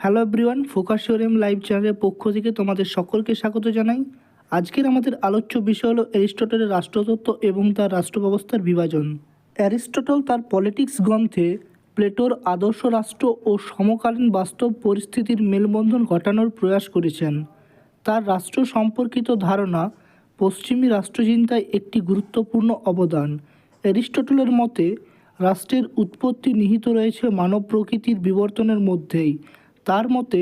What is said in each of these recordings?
Hello everyone Focus M Live চ্যানেলের পক্ষ থেকে তোমাদের সকলকে স্বাগত জানাই। আজকের আমাদের আলোচ্য বিষয় হলো অ্যারিস্টটলের রাষ্ট্রতত্ত্ব এবং তার রাষ্ট্র ব্যবস্থার বিভাজন। অ্যারিস্টটল তার পলিটিক্স গ্রন্থে প্লেটোর আদর্শ রাষ্ট্র ও সমকালীন বাস্তব পরিস্থিতির মেলবন্ধন ঘটানোর প্রয়াস করেছেন। তার রাষ্ট্র সম্পর্কিত ধারণা পশ্চিমী রাষ্ট্রচিন্তায় একটি গুরুত্বপূর্ণ অবদান। অ্যারিস্টটলের মতে, রাষ্ট্রের উৎপত্তি নিহিত রয়েছে মানব প্রকৃতির বিবর্তনের মধ্যেই। তার মতে,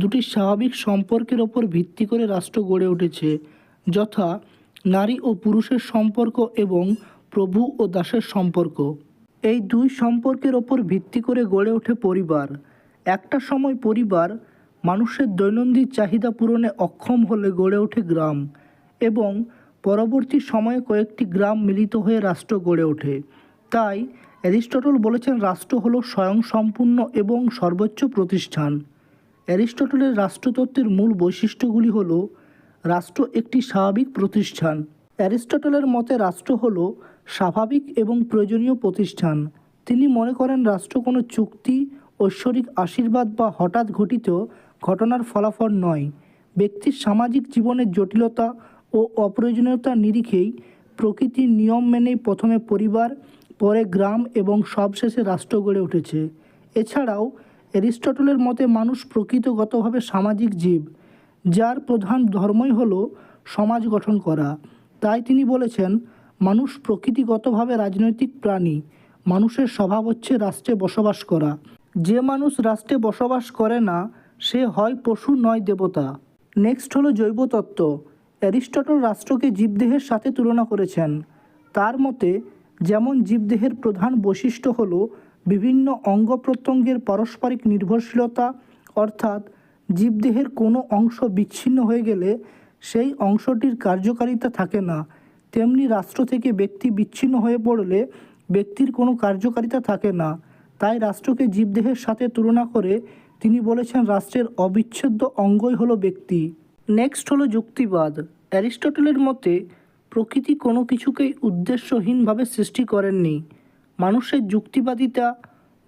দুটি স্বাভাবিক সম্পর্কের ওপর ভিত্তি করে রাষ্ট্র গড়ে উঠেছে, যথা নারী ও পুরুষের সম্পর্ক এবং প্রভু ও দাসের সম্পর্ক। এই দুই সম্পর্কের ওপর ভিত্তি করে গড়ে ওঠে পরিবার। একটা সময় পরিবার মানুষের দৈনন্দিন চাহিদা পূরণে অক্ষম হলে গড়ে ওঠে গ্রাম এবং পরবর্তী সময়ে কয়েকটি গ্রাম মিলিত হয়ে রাষ্ট্র গড়ে ওঠে। তাই অ্যারিস্টটল বলেছেন রাষ্ট্র হলো স্বয়ংসম্পূর্ণ এবং সর্বোচ্চ প্রতিষ্ঠান। অ্যারিস্টটলের রাষ্ট্রতত্ত্বের মূল বৈশিষ্ট্যগুলি হল রাষ্ট্র একটি স্বাভাবিক প্রতিষ্ঠান। অ্যারিস্টটলের মতে রাষ্ট্র হলো স্বাভাবিক এবং প্রয়োজনীয় প্রতিষ্ঠান। তিনি মনে করেন রাষ্ট্র কোনো চুক্তি, ঐশ্বরিক আশীর্বাদ বা হঠাৎ ঘটিত ঘটনার ফলাফল নয়। ব্যক্তির সামাজিক জীবনের জটিলতা ও অপ্রয়োজনীয়তার নিরিখেই প্রকৃতির নিয়ম মেনেই প্রথমে পরিবার পরে গ্রাম এবং সবশেষে রাষ্ট্র গড়ে উঠেছে। এছাড়াও, অ্যারিস্টটলের মতে মানুষ প্রকৃতগতভাবে সামাজিক জীব, যার প্রধান ধর্মই হল সমাজ গঠন করা। তাই তিনি বলেছেন, মানুষ প্রকৃতিগতভাবে রাজনৈতিক প্রাণী, মানুষের স্বভাব হচ্ছে রাষ্ট্রে বসবাস করা। যে মানুষ রাষ্ট্রে বসবাস করে না, সে হয় পশু নয় দেবতা। নেক্সট হলো জৈবতত্ত্ব অ্যারিস্টটল রাষ্ট্রকে জীবদেহের সাথে তুলনা করেছেন। তার মতে যেমন জীবদেহের প্রধান বৈশিষ্ট্য হল বিভিন্ন অঙ্গ প্রত্যঙ্গের পারস্পরিক নির্ভরশীলতা, অর্থাৎ জীবদেহের কোনো অংশ বিচ্ছিন্ন হয়ে গেলে সেই অংশটির কার্যকারিতা থাকে না। তেমনি রাষ্ট্র থেকে ব্যক্তি বিচ্ছিন্ন হয়ে পড়লে ব্যক্তির কোনো কার্যকারিতা থাকে না। তাই রাষ্ট্রকে জীবদেহের সাথে তুলনা করে তিনি বলেছেন রাষ্ট্রের অবিচ্ছেদ্য অঙ্গই হলো ব্যক্তি। নেক্সট হলো যুক্তিবাদ। অ্যারিস্টটলের মতে প্রকৃতি কোনো কিছুকেই উদ্দেশ্যহীনভাবে সৃষ্টি করেননি। মানুষের যুক্তিবাদিতা,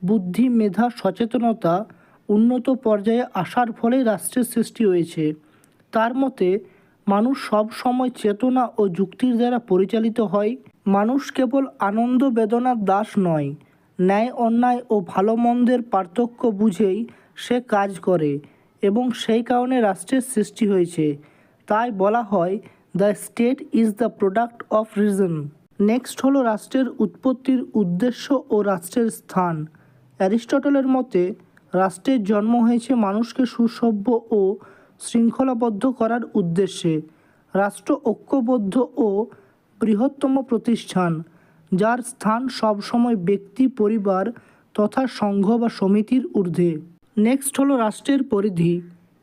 বুদ্ধি, মেধা, সচেতনতা উন্নত পর্যায়ে আসার ফলেই রাষ্ট্রের সৃষ্টি হয়েছে। তার মতে, মানুষ সব সময় চেতনা ও যুক্তির দ্বারা পরিচালিত হয়। মানুষ কেবল আনন্দ বেদনার দাস নয়, ন্যায়, অন্যায় ও ভালো মন্দের পার্থক্য বুঝেই সে কাজ করে এবং সেই কারণে রাষ্ট্রের সৃষ্টি হয়েছে। তাই বলা হয় the state is the product of reason next হলো রাষ্ট্রের উৎপত্তির উদ্দেশ্য ও রাষ্ট্রের স্থান। অ্যারিস্টটলের মতে রাষ্ট্রের জন্ম হয়েছে মানুষকে সুসভ্য ও শৃঙ্খলাবদ্ধ করার উদ্দেশ্যে। রাষ্ট্র ঐক্যবদ্ধ ও বৃহত্তম প্রতিষ্ঠান, যার স্থান সবসময় ব্যক্তি, পরিবার তথা সংঘ বা সমিতির ঊর্ধ্বে। নেক্সট হলো রাষ্ট্রের পরিধি।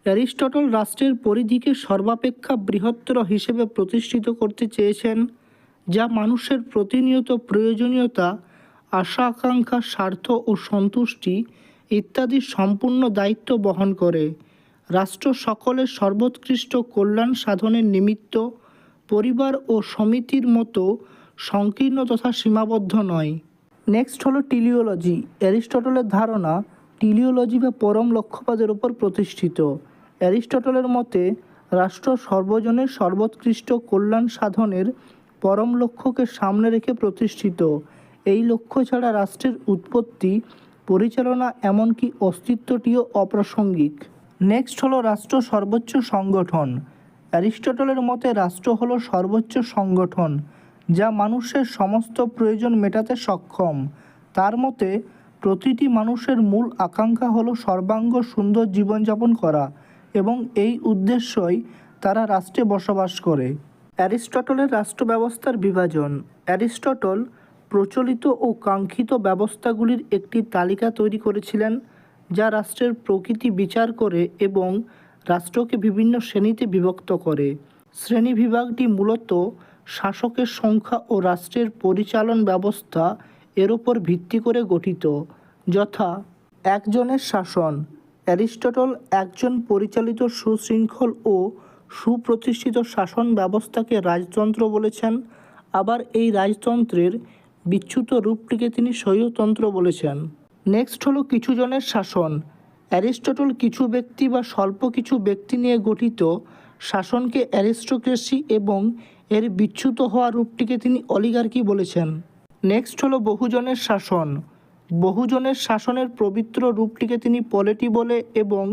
অ্যারিস্টটল রাষ্ট্রের পরিধিকে সর্বাপেক্ষা বৃহত্তর হিসেবে প্রতিষ্ঠিত করতে চেয়েছেন, যা মানুষের প্রতিনিয়ত প্রয়োজনীয়তা আশা আকাঙ্ক্ষা স্বার্থ ও সন্তুষ্টি ইত্যাদি সম্পূর্ণ দায়িত্ব বহন করে। রাষ্ট্র সকলের সর্বোৎকৃষ্ট কল্যাণ সাধনের নিমিত্ত পরিবার ও সমিতির মতো সংকীর্ণ তথা সীমাবদ্ধ নয়। নেক্সট হলো টিলিওলজি। অ্যারিস্টটলের ধারণা টিলিওলজি বা পরম লক্ষ্যপাদের উপর প্রতিষ্ঠিত। অ্যারিস্টটলের মতে, রাষ্ট্র সর্বজনের সর্বোৎকৃষ্ট কল্যাণ সাধনের পরম লক্ষ্যকে সামনে রেখে প্রতিষ্ঠিত। এই লক্ষ্য ছাড়া রাষ্ট্রের উৎপত্তি, পরিচালনা এমনকি অস্তিত্বটিও অপ্রাসঙ্গিক। নেক্সট হলো রাষ্ট্র সর্বোচ্চ সংগঠন। অ্যারিস্টটলের মতে, রাষ্ট্র হলো সর্বোচ্চ সংগঠন, যা মানুষের সমস্ত প্রয়োজন মেটাতে সক্ষম। তার মতে, প্রতিটি মানুষের মূল আকাঙ্ক্ষা হলো সর্বাঙ্গ সুন্দর জীবনযাপন করা। এবং এই উদ্দেশ্যই তারা রাষ্ট্রে বসবাস করে। অ্যারিস্টটলের রাষ্ট্র ব্যবস্থার বিভাজন। অ্যারিস্টটল প্রচলিত ও কাঙ্ক্ষিত ব্যবস্থাগুলির একটি তালিকা তৈরি করেছিলেন, যা রাষ্ট্রের প্রকৃতি বিচার করে এবং রাষ্ট্রকে বিভিন্ন শ্রেণীতে বিভক্ত করে। শ্রেণি বিভাগটি মূলত শাসকের সংখ্যা ও রাষ্ট্রের পরিচালন ব্যবস্থা এর ওপর ভিত্তি করে গঠিত, যথা একজনের শাসন অ্যারিস্টটল একজন পরিচালিত সুশৃঙ্খল ও সুপ্রতিষ্ঠিত শাসন ব্যবস্থাকে রাজতন্ত্র বলেছেন। আবার এই রাজতন্ত্রের বিচ্যুত রূপটিকে তিনি স্বৈরতন্ত্র বলেছেন। নেক্সট হলো কিছু জনের শাসন। অ্যারিস্টটল কিছু ব্যক্তি বা স্বল্প কিছু ব্যক্তি নিয়ে গঠিত শাসনকে অ্যারিস্টোক্রেসি এবং এর বিচ্যুত হওয়া রূপটিকে তিনি অলিগার্কি বলেছেন। নেক্সট হলো বহুজনের শাসন। বহুজনের শাসনের পবিত্র রূপটিকে তিনি পলিটি বলে এবং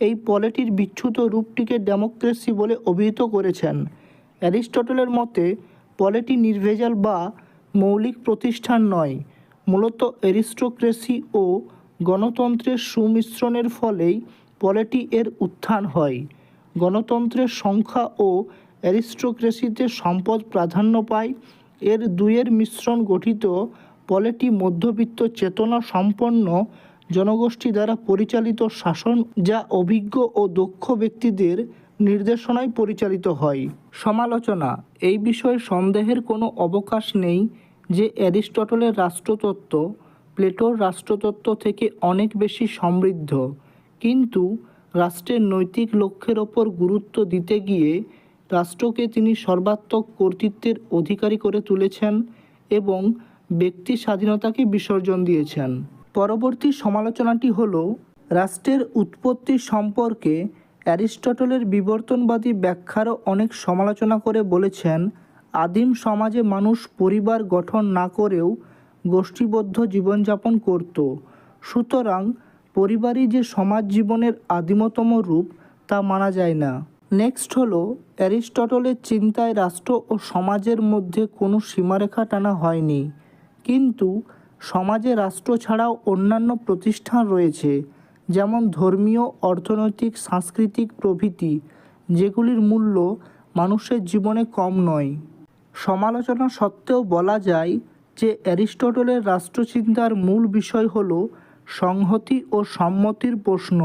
এই পলিটির বিচ্যুত রূপটিকে ডেমোক্রেসি বলে অভিহিত করেছেন। অ্যারিস্টটলের মতে, পলিটি নির্ভেজাল বা মৌলিক প্রতিষ্ঠান নয়, মূলত অ্যারিস্টোক্রেসি ও গণতন্ত্রের সুমিশ্রণের ফলেই পলিটি এর উত্থান হয়। গণতন্ত্রের সংখ্যা ও অ্যারিস্টোক্রেসিতে সম্পদ প্রাধান্য পায়, এর দুয়ের মিশ্রণ গঠিত পলিটি মধ্যবিত্ত চেতনা সম্পন্ন জনগোষ্ঠী দ্বারা পরিচালিত শাসন, যা অভিজ্ঞ ও দক্ষ ব্যক্তিদের নির্দেশনায় পরিচালিত হয়। সমালোচনা। এই বিষয়ে সন্দেহের কোনো অবকাশ নেই যে অ্যারিস্টটলের রাষ্ট্রতত্ত্ব, প্লেটোর রাষ্ট্রতত্ত্ব থেকে অনেক বেশি সমৃদ্ধ। কিন্তু রাষ্ট্রের নৈতিক লক্ষ্যের ওপর গুরুত্ব দিতে গিয়ে রাষ্ট্রকে তিনি সর্বাত্মক কর্তৃত্বের অধিকারী করে তুলেছেন এবং ব্যক্তি স্বাধীনতাকে বিসর্জন দিয়েছেন। পরবর্তী সমালোচনাটি হল, রাষ্ট্রের উৎপত্তি সম্পর্কে অ্যারিস্টটলের বিবর্তনবাদী ব্যাখ্যারও অনেক সমালোচনা করে বলেছেন, আদিম সমাজে মানুষ পরিবার গঠন না করেও গোষ্ঠীবদ্ধ জীবনযাপন করত। সুতরাং পরিবারই যে সমাজ জীবনের আদিমতম রূপ তা মানা যায় না। নেক্সট হলো, অ্যারিস্টটলের চিন্তায় রাষ্ট্র ও সমাজের মধ্যে কোনো সীমারেখা টানা হয়নি। কিন্তু সমাজে রাষ্ট্র ছাড়াও অন্যান্য প্রতিষ্ঠান রয়েছে, যেমন ধর্মীয়, অর্থনৈতিক, সাংস্কৃতিক প্রভৃতি, যেগুলির মূল্য মানুষের জীবনে কম নয়। সমালোচনা সত্ত্বেও বলা যায় যে অ্যারিস্টটলের রাষ্ট্রচিন্তার মূল বিষয় হল সংহতি ও সম্মতির প্রশ্ন।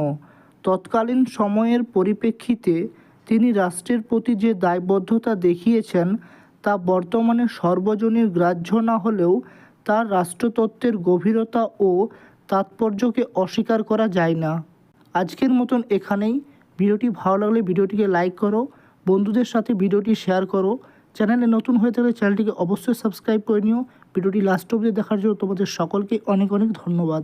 তৎকালীন সময়ের পরিপ্রেক্ষিতে তিনি রাষ্ট্রের প্রতি যে দায়বদ্ধতা দেখিয়েছেন, তা বর্তমানে সর্বজনীন গ্রাহ্য না হলেও তার রাষ্ট্রতত্ত্বের গভীরতা ও তাৎপর্যকে অস্বীকার করা যায় না। আজকের মতন এখানেই। ভিডিওটি ভালো লাগলে ভিডিওটিকে লাইক করো, বন্ধুদের সাথে ভিডিওটি শেয়ার করো। চ্যানেলে নতুন হয়ে থাকলে চ্যানেলটিকে অবশ্যই সাবস্ক্রাইব করে নিও। ভিডিওটি লাস্ট অবধি দেখার জন্য তোমাদের সকলকে অনেক অনেক ধন্যবাদ।